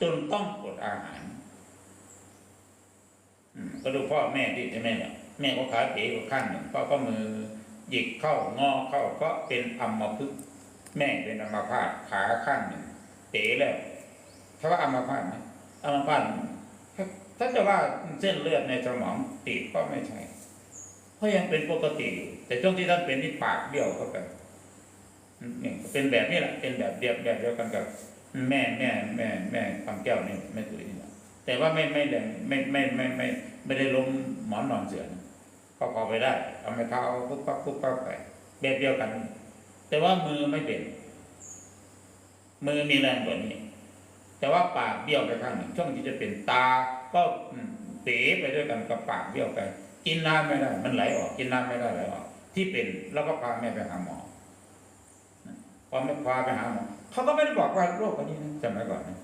จนต้องอดอาหารก็ดูพ่อแม่ที่ใช่ไหมเนี่ยแม่ก็ขาเป๋ก็ข้างหนึ่งพ่อก็มือหยิกเข้างอเข้าก็เป็นอัมพฤกษ์แม่เป็นอัมพาตขาข้างหนึ่งเป๋แล้วถ้าว่าอัมพาตนะอัมพาตถ้าจะว่าเส้นเลือดในสมองตีบก็ไม่ใช่เพราะยังเป็นปกติอยู่แต่ช่วงที่ท่านเป็นนี่ปากเบี้ยวเข้าไปเนี่ยเป็นแบบนี้แหละเป็นแบบเดียวแบบเดียวกันกับ แม่แม่แม่แม่คำแก้วนี่แม่ตุ้ยนี่แหละแต่ว่าไม่ไม่แรงไม่ไม่ไม่ไม่ไม่ได้ล้มหมอนนอนเสือนะก็พอไปได้เอาไม้เท้าปุ๊บปั๊บปุ๊บปั๊บไปแบบเดียวกัน แต่ว่ามือไม่เป็นมือมีแรงกว่านี้ แต่ว่าปากเบี้ยวไปข้างหนึ่งช่วงที่จะเป็นตา ก็เป๋ไปด้วยกันกับปากเบี้ยวไป กินน้ำไม่ได้ มันไหลออก กินน้ำไม่ได้ไหลออก ที่เป็นแล้วก็พาแม่ไปหาหมอพอไม่พาไปหาหมอ เขาก็ไม่ได้บอกว่าโรคอันนี้นะสมัยก่อนนะ